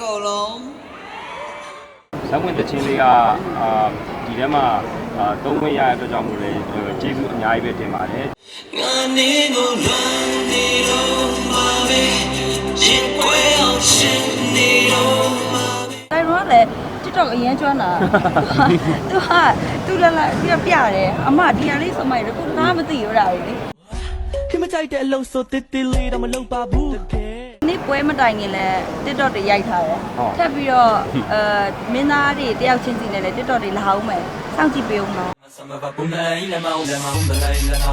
ကုန်လုံးဇက်ဝင်တချင်းလေးကအာဒီထဲမှာအာသုံးခွင့်ရတဲ့အတွက်ကြောင့်မို့လဲကျေးဇူးအများကြီးပဲတင်ပါတယ်ငါနေကိုလွန်နေတော့မှာပဲရင်ကွဲအောင်ရှင်နေတော့မှာပဲတိုင်ရောလည်း TikTok အရင်ကျွမ်းတာသူကသူလာလာပြပြတယ်အမဒီဟာလေးစမိုက်တော့ကိုနားမသိရတာလေ ခင်မကြိုက်တဲ့အလုပ်ဆိုတစ်တစ်လေးတော့မလုပ်ပါဘူးတကယ်နေ့ ပွဲမတိုင်ခင်လဲ TikTok တွေရိုက်ထားတယ်ထပ်ပြီးတော့အဲမင်းသားတွေတယောက်ချင်းစီနဲ့လဲ TikTok တွေလာအောင်မယ်စောင့်ကြည့်ပေးအောင်နော် Samba va boom la ila ma ula ma ula la ila ma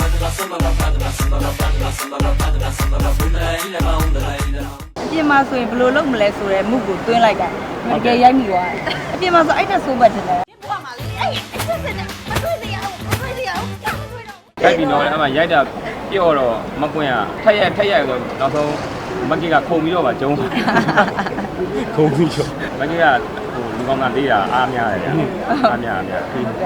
Padla samba va padla samba va padla samba va padla samba va boom la ila ma ula la ila ma အပြင်မှာဆိုရင်ဘယ်လိုလုပ်မလဲဆိုရဲမှုကိုတွင်းလိုက်တာတကယ်ရိုက်မိသွားတယ်အပြင်မှာဆိုအဲ့ဒါဆိုမှတင်တယ်ခိုက်ပြီးတော့အဲ့မှာရိုက်တာပြော့တော့မကွင်းကထက်ရက်ထက်ရက်ဆိုနောက်ဆုံး မက်ကီကခုံပြီးတော့မှကျုံးခုံပြီးတော့မက်ကီကဟိုလူကောင်းကလေးတာအားများတယ်ဗျာအားများအားများပြီးဟုတ်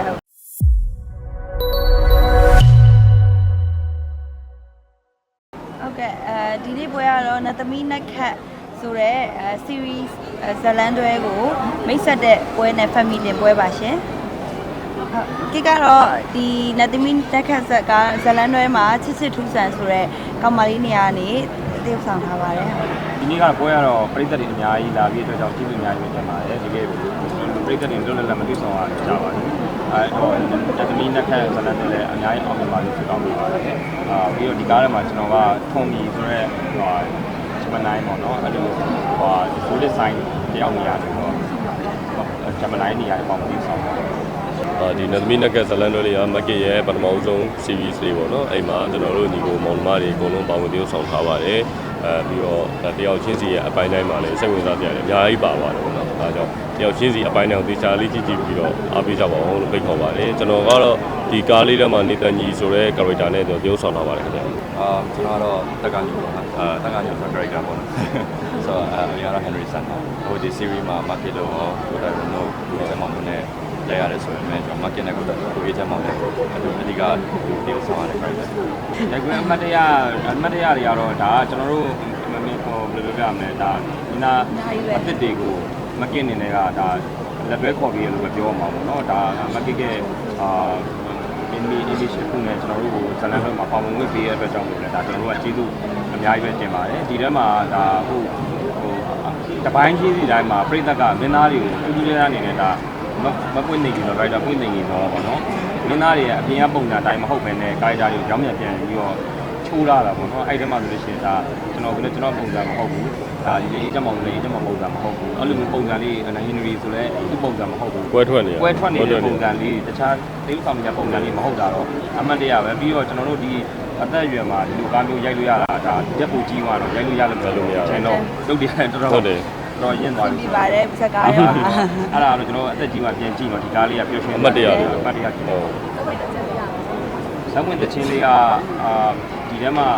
ကဲ့အဲဒီနေ့ပွဲကတော့နတ်သမီးနက်ခတ်ဆိုတဲ့အဲ series အဲဇတ်လန်တွဲကိုမိတ်ဆက်တဲ့ပွဲနဲ့ family တင်ပွဲပါရှင်ဟုတ်ကိကတော့ဒီနတ်သမီးနက်ခတ်ဇက်ကဇတ်လန်တွဲမှာချစ်ချစ်ထူးဆန်ဆိုတဲ့ကောင်မလေးနေရာက နေတည်ဆောင်ထားပါတယ်ဟုတ်ဒီနေ့ကပွဲရတော့ပြည်သက်တွေအများကြီးလာပြီးအတွက်ကြောင့်ကျေးဇူးအများကြီးပဲတင်ပါတယ်ဒီကပြည်သက်တွေလွတ်လပ်လပ်မတွေ့ဆောင်ရကြပါဘူးအဲတော့တသမီးနှစ်ခက်ဇလန်တွေလည်းအများကြီးအောင်မြင်ပါလို့ဆုတောင်းပေးပါတယ်အာပြီးတော့ဒီကားထဲမှာကျွန်တော်ကထုံမီဆိုရဲဟိုဂျမနိုင်ပေါ့နော်အဲ့လိုဟိုဇိုးလက်ဆိုင်တယောက်နေရတယ်တော့ဂျမနိုင်နေရာပေါ့မသိဆောင်ပါဘူး အာဒီနသမီနက်ကဇလန်တွေလေးကမက်ကစ်ရဲ့ပထမဆုံး series လေးပေါ့နော်အဲ့မှာကျွန်တော်တို့ညီကိုမောင်နှမတွေအကုန်လုံးပါဝင်ပြောဆောင်ထားပါတယ်အဲပြီးတော့တယောက်ချင်းစီရဲ့အပိုင်းတိုင်းမှာလည်းစိတ်ဝင်စားကြတယ်အများကြီးပါပါတယ်ပေါ့နော်အဲကြောင့်တယောက်ချင်းစီအပိုင်းတိုင်းကိုသေချာလေးကြည့်ကြည့်ပြီးတော့အားပေးကြပါအောင်လို့ဖိတ်ခေါ်ပါတယ်ကျွန်တော်ကတော့ဒီကားလေးထဲမှာနေတန်ကြီးဆိုတဲ့ character နဲ့ကျွန်တော်ပြောဆောင်ထားပါတယ်ခင်ဗျာအာကျွန်တော်ကတော့တက်ကညိုပါအာတက်ကညိုဆို character ပေါ့နော်ဆိုတော့အာအများတော့ Henry Sun ပါဟိုဒီ series မှာ market လို့ဟောကိုတိုင်လို့ကိုယ်မောင်နဲ့ လဲရတယ်ဆိုရင်ကျွန်တော် market နဲ့ကိုတိုင်ကိုရေးချမ်းမောင်နဲ့အတူအဓိကဒီလိုဆောင်ရတယ် character ဒါကွအမတ်တရအမတ်တရတွေကတော့ဒါကျွန်တော်တို့မမေဟိုဘယ်လိုပြောရမလဲဒါဒီနာအသစ်တွေကိုမကင်းနေတဲ့ကဒါလက်တွဲခေါ်ပြီးလို့ပဲပြောမှာပေါ့နော်ဒါမကင်းရဲ့အာအင်းမီအင်းမီရှိခုနဲ့ကျွန်တော်တို့ကိုဇလန်ဘက်မှာပါဝင်ဝင်ပေးရတဲ့အတွက်ကြောင့်မို့လဲဒါကျွန်တော်တို့ကကျေးဇူးအများကြီးပဲတင်ပါတယ်ဒီထဲမှာဒါဟိုဟိုတပိုင်းချင်းစီတိုင်းမှာပြိသက်ကမင်းသားတွေကိုတူတူလေးလေးအနေနဲ့ဒါ မမပွင့်နေကြတော့ဒါပွင့်နေကြတော့ပေါ့နော်မင်းသားတွေရဲ့အပြင်ကပုံစံတိုင်းမဟုတ်ဘဲနဲ့ကာရီတာတွေကိုကြောင်းပြန်ပြန်ပြီးတော့ချိုးလာတာပေါ့နော်အဲ့ဒီမှာဆိုလို့ရှိရင်ဒါကျွန်တော်ကလည်းကျွန်တော်ပုံစံမဟုတ်ဘူးဒါဒီအေးချက်မောင်လေးအေးချက်မောင်ပုံစံမဟုတ်ဘူးအဲ့လိုမျိုးပုံစံလေးနိုင်ဟင်နရီဆိုလဲသူ့ပုံစံမဟုတ်ဘူးပွဲထွက်နေရပွဲထွက်နေတဲ့ပုံပွဲစံလေးတခြားတိကျဆောင်မြပုံစံလေးမဟုတ်တာတော့အမှန်တရားပဲပြီးတော့ကျွန်တော်တို့ဒီအသက်အရွယ်မှာဒီလိုကားမျိုးရိုက်လို့ရတာဒါရက်ပူကြီးသွားတော့ရိုက်လို့ရလို့မရကျွန်တော်လုပ်တယ်တော်တော်ဟုတ်တယ် တော်ရင့်သွားပြီဒီပါတယ်ဇက်ကားရောအဲ့ဒါတော့ကျွန်တော်အသက်ကြီးမှပြန်ကြည့်တော့ဒီကားလေးကပျော်ရွှင်အမှတ်တရလေးအမှတ်တရကြီးဟုတ်ဇက်ဝင်တချင်းလေးကအာဒီထဲမှာ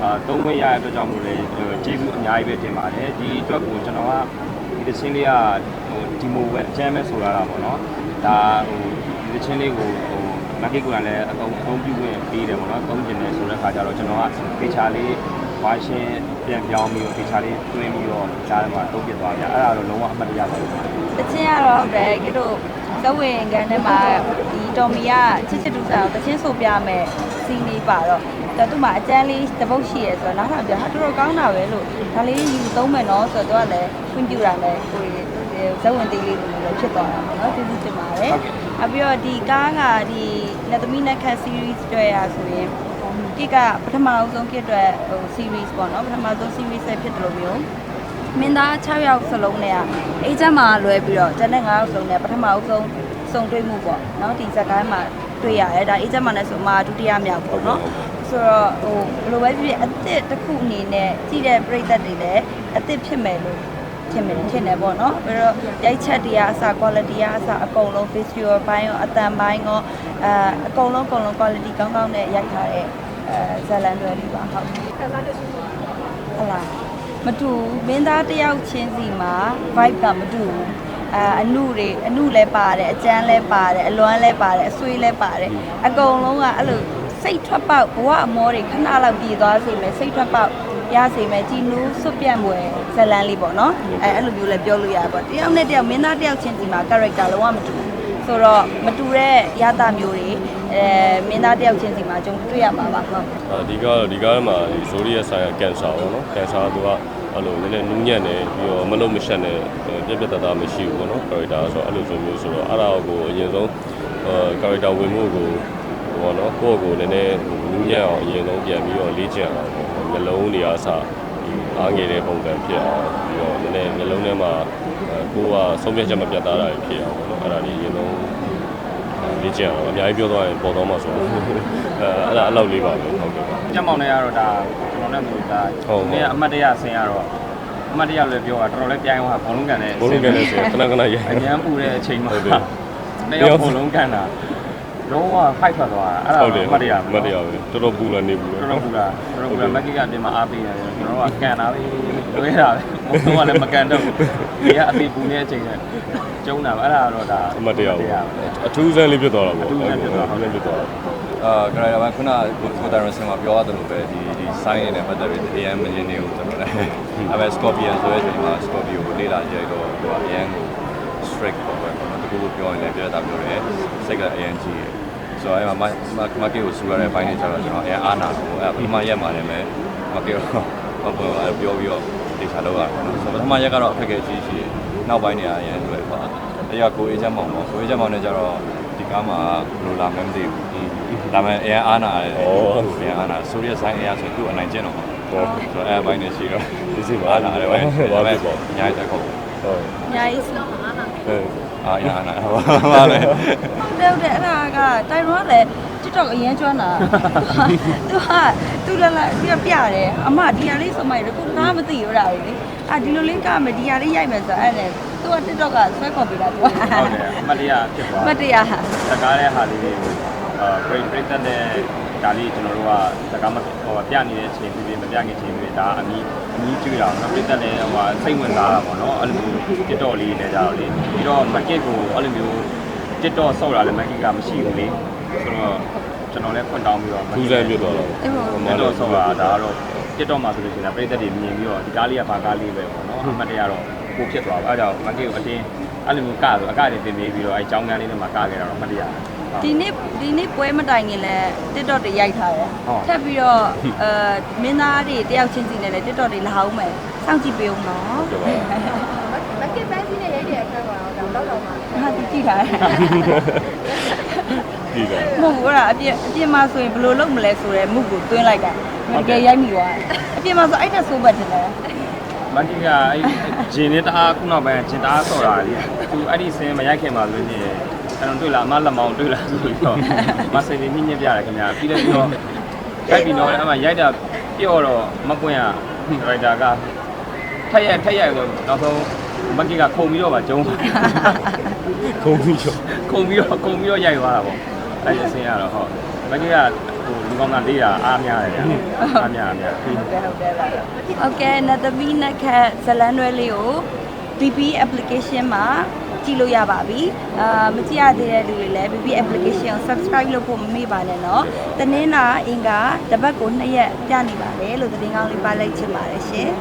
အာသုံးခွင့်ရတဲ့အတွက်ကြောင့်မို့လဲကျေးဇူးအများကြီးပဲတင်ပါတယ်ဒီအတွက်ကိုကျွန်တော်ကဒီတချင်းလေးကဟိုဒီမိုပဲအချမ်းပဲဆိုလာတာပေါ့နော်ဒါဟိုဒီတချင်းလေးကိုဟိုမကိတ်ကလည်းအကုန်အသုံးပြုခွင့်ပေးတယ်ပေါ့နော်သုံးကျင်တယ်ဆိုတဲ့ခါကျတော့ကျွန်တော်ကဖေချာလေး ဝါရှင်ပြန်ပြောင်းပြီးတော့ဖေချာလေးတွင်းပြီးတော့ကြားထဲမှာတုံးပြသွားကြအဲ့ဒါတော့လုံးဝအမှတ်တရပါဘူးတချင်းကတော့ဟုတ်တယ်ကဲတို့သဝင်ကန်ထဲမှာဒီတော်မီကချစ်ချစ်တူဆာကိုတချင်းဆိုပြမယ်စီနေပါတော့ဒါသူ့မှာအကျန်းလေးတစ်ပုတ်ရှိရဲဆိုတော့နောက်ထပ်ပြောဟာတော်တော်ကောင်းတာပဲလို့ဒါလေးယူသုံးမယ်နော်ဆိုတော့သူကလည်းခွင့်ပြုတာနဲ့ကိုယ်ဇဝင်သေးလေးလိုမျိုးဖြစ်သွားတာပေါ့နော်ကျေးဇူးတင်ပါတယ်အပြီးတော့ဒီကားကဒီလက်သမီးနဲ့ခက် series တွေ့ရဆိုရင် ကိကပထမအဆုံးကိအတွက်ဟို series ပေါ့နော်ပထမဆုံး series ဆက်ဖြစ်တယ်လို့မျိုးမင်းသား6ယောက်စလုံးနဲ့ကအေဂျင့်မှာလွဲပြီးတော့ကျန်တဲ့9ယောက်စလုံးနဲ့ပထမအဆုံးစုံတွေ့မှုပေါ့နော်ဒီဇက်ကိုင်းမှာတွေ့ရတယ်ဒါအေဂျင့်မှာလည်းဆိုမှဒုတိယမြောက်ပေါ့နော်ဆိုတော့ဟိုဘယ်လိုပဲဖြစ်ဖြစ်အစ်စ်တစ်ခုအနေနဲ့ကြည့်တဲ့ပြိသက်တွေလည်းအစ်စ်ဖြစ်မယ်လို့ထင်မယ်ထင်တယ်ပေါ့နော်ပြီးတော့ရိုက်ချက်တွေကအစ quality ကအစအကုန်လုံး visual ဘိုင်းရောအတန်ဘိုင်းရောအဲအကုန်လုံးအကုန်လုံး quality ကောင်းကောင်းနဲ့ရိုက်ထားတဲ့ အဲဇာလန်တွေလေးပါဟုတ်ဟုတ်လားမတူဘူးမင်းသားတယောက်ချင်းစီမှာ vibe ကမတူဘူးအာအနုတွေအနုလည်းပါတယ်အကျန်းလည်းပါတယ်အလွမ်းလည်းပါတယ်အဆွေးလည်းပါတယ်အကုန်လုံးကအဲ့လိုစိတ်ထွက်ပေါက်ဘဝအမောတွေခဏလောက်ပြည်သွားစေမယ်စိတ်ထွက်ပေါက်ရစေမယ်ကြည်နူးစွတ်ပြန့်ပွဲဇလန်းလေးပေါ့နော်အဲအဲ့လိုမျိုးလည်းပြောလို့ရပါပေါ့တယောက်နဲ့တယောက်မင်းသားတယောက်ချင်းစီမှာ character လုံးဝမတူဘူး ဆိုတော့မတူတဲ့ရတာမျိုးတွေအဲမင်းသားတယောက်ချင်းစီမှာကြုံတွေ့ရမှာပါဟုတ်အဓိကတော့ဒီကားထဲမှာဒီဇိုရီရဲ့ဆိုင်ကကင်ဆာပေါ့နော်ကင်ဆာကသူကအဲ့လိုနည်းနည်းနူးညံ့နေပြီးတော့မလုံးမရှက်နဲ့ပြက်ပြက်တသားမရှိဘူးပေါ့နော် character ဆိုတော့အဲ့လိုဆိုမျိုးဆိုတော့အဲ့ဒါကိုအရင်ဆုံးအဲ character ဝင်မှုကိုဟောနော်ကိုယ့်ကိုယ်ကိုနည်းနည်းနူးညံ့အောင်အရင်ဆုံးပြန်ပြီးတော့လေ့ကျင့်အောင်ပေါ့နှလုံးတွေအားစအားငယ်တဲ့ပုံစံဖြစ်အောင်ပြီးတော့နည်းနည်းနှလုံးထဲမှာကိုကဆုံးဖြတ်ချက်မပြတ်သားတာဖြစ်အောင်ပေါ့နော် အဲ့ဒါလေးအရင်ဆုံးလေ့ကျင့်အောင်အများကြီးပြောသွားရင်ပေါ်တော့မှာဆိုတော့အဲအဲ့ဒါအဲ့လောက်လေးပါပဲဟုတ်ကဲ့ပါကြက်မောင်နဲ့ကတော့ဒါကျွန်တော်နဲ့မျိုးဒါဟုတ်ပါဒီကအမတ်တရဆင်းရတော့အမတ်တရလည်းပြောတာတော်တော်လေးပြိုင်သွားဘောလုံးကန်တဲ့ဘုံလုံးကနေဆိုခဏခဏရိုက်အញ្ញမ်းပူတဲ့အချိန်မှာဟုတ်တယ်နှစ်ယောက်ဘောလုံးကန်တာလုံးဝဖိုက်ထွက်သွားတာအဲ့ဒါဟုတ်တယ်အမတ်တရမတ်တရားပဲတော်တော်ပူလာနေဘူးတော်တော်ပူတာတော်တော်ပူတာမက်ကီကအပြင်မှာအားပေးနေတယ်ကျွန်တော်ကကန်တာပဲ လွဲတာပဲဘုံကလည်းမကန်တော့ဘူးဒီကအသေးပူနေတဲ့အချိန်နဲ့ကျုံတာပဲအဲ့ဒါကတော့ဒါအမတ်တရားပဲအထူးဆန်းလေးဖြစ်သွားတာပေါ့အထူးဆန်းဖြစ်သွားတာအထူးဆန်းဖြစ်သွားတာအာကရာဘာခုနကိုကိုတာရဆင်မှာပြောရတယ်လို့ပဲဒီဒီ sign နဲ့ပတ်သက်ပြီး AM မင်းနေကိုကျွန်တော်လည်းအဲပဲ Scorpion ဆိုတဲ့အချိန်မှာ Scorpio ကိုလေ့လာကြရတော့သူက AM ကို strict ပေါ့ပဲကျွန်တော်တကူကိုပြောရင်လည်းပြောတာပြောတယ်စိတ်က AM ကြီးရယ်ဆိုတော့အဲမှာမကေကိုစူရတဲ့ဘိုင်းနေကြတော့ကျွန်တော်အဲအားနာတော့အဲပထမရက်မှာလည်းမကေတော့ဘာပြောပြောပြီးတော့ တေချာလောက်ရအောင်နော်ဆိုပထမရက်ကတော့အခက်အခဲကြီးရှိနောက်ပိုင်းနေရရင်လွယ်ပါအဲကကိုအေးချမ်းမောင်ပေါ့ကိုအေးချမ်းမောင်နဲ့ကြတော့ဒီကားမှာဘယ်လိုလာမလဲမသိဘူးဒါမဲ့အဲအားနာတယ်အဲအားနာဆိုရယ်ဆိုင်အဲဆိုသူ့အနိုင်ကျင့်တော့မှာဟောဆိုတော့အဲဘိုင်းနေရှိတော့ဒီစီပါအားနာတယ်ပဲဘာဖြစ်ပေါ့ညာတက်ခုတ်ဟုတ်အများကြီးစီအဲအာညာနာပါလေတဲ့တဲ့အဲ့ဒါကတိုင်ရွန်ကလည်း TikTok အရင်ကျွမ်းတာသူကသူလာလာပြပြတယ်အမဒီဟာလေးစမိုက်တယ်ကိုကားမသိရတာလေအာဒီလိုလင်းကမယ်ဒီဟာလေးရိုက်မယ်ဆိုအဲ့နဲ့သူက TikTok ကဆွဲခေါ်ပေးတာသူကဟုတ်တယ်အမတ်တရဖြစ်သွားမတရားဟာစကားတဲ့ဟာလေးတွေကိုအာပရိပရိသတ်တဲ့ဒါလေးကျွန်တော်တို့ကစကားမဟိုပြနေတဲ့အချိန်ဖြစ်ဖြစ်မပြခင်ချိန်ဖြစ်ဖြစ်ဒါအမီအမီကျွေးတာနော်ပရိသတ်လည်းဟိုစိတ်ဝင်စားတာပေါ့နော်အဲ့လိုမျိုး TikTok လေးနဲ့ကြတော့လေပြီးတော့ market ကိုအဲ့လိုမျိုး TikTok ဆောက်တာလည်း market ကမရှိဘူးလေဆိုတော့ကျွန်တော်လည်းဖွင့်တောင်းပြီးတော့ထူးဆန်းဖြစ်သွားတာပေါ့အဲ့လို TikTok ဆောက်တာဒါကတော့ TikTok မှာဆိုလို့ရှိရင်ပရိသတ်တွေမြင်ပြီးတော့ဒီကားလေးကဘာကားလေးပဲပေါ့နော်အမှတ်တရတော့ကိုဖြစ်သွားပါအဲ့ဒါကြောင့် market ကိုအတင်းအဲ့လိုမျိုးကဆိုအကတွေတင်ပေးပြီးတော့အဲ့အကြောင်းကန်းလေးတွေမှာကခဲ့တာတော့အမှတ်တရဟုတ်ဒီနေ့ဒီနေ့ပွဲမတိုင်ခင်လဲ TikTok တွေရိုက်ထားတယ်ဟုတ်ထပ်ပြီးတော့အဲမင်းသားတွေတယောက်ချင်းစီနဲ့လည်း TikTok တွေလာအောင်မယ်စောင့်ကြည့်ပေးအောင်နော်ဟုတ်ပါ မက်ကစ်ပန်းစီနဲ့ရိုက်တဲ့အခါမှာ တော့တော့တော့မှာဟာသူကြည့်ထားတယ်ဒီကမဟုတ်ဘူးအဲ့ဒါအပြင်အပြင်မှာဆိုရင်ဘယ်လိုလုပ်မလဲဆိုရဲမှုကိုတွင်းလိုက်တာတကယ်ရိုက်မိသွားတယ်အပြင်မှာဆိုအဲ့ဒါဆိုဘတ်တယ်လေမန်တီကအဲ့ဂျင်းနဲ့တအားခုနောက်ပိုင်းဂျင်းတအားဆော်တာလေသူအဲ့ဒီစင်းမရိုက်ခင်မှာလို့နေအဲ့တော့တွေ့လားအမလက်မောင်တွေ့လားဆိုပြီးတော့မဆယ်လေးညညပြရတယ်ခင်ဗျာပြီးတော့ပြီးတော့ရိုက်ပြီးတော့အဲ့မှာရိုက်တာပြော့တော့မပွင့်ရရိုက်တာကထက်ရိုက်ထက်ရိုက်ဆိုနောက်ဆုံး မက်ကီကခုံပြီးတော့ပါကျုံး ခုံပြီးတော့ ခုံပြီးတော့ခုံပြီးတော့ရိုက်သွားတာပေါ့အဲ့ဒီစင်းရတော့ဟုတ်မက်ကီကဟိုလူကောင်းကလေးတာအားများတယ်ဗျာအားများအားများ ဟုတ်ကဲ့ဟုတ်ကဲ့ပါဟုတ်ကဲ့နတ်သမီးနတ်ခတ်ဇလန်းတွဲလေးကို BB application မှာကြည့်လို့ရပါပြီအာမကြည့်ရသေးတဲ့လူတွေလည်း BB application ကို subscribe လုပ်ဖို့မမေ့ပါနဲ့เนาะတနင်္လာအင်္ဂါတပတ်ကို2ရက်ပြနေပါတယ်လို့သတင်းကောင်းလေးပါလိုက်ချင်ပါတယ်ရှင်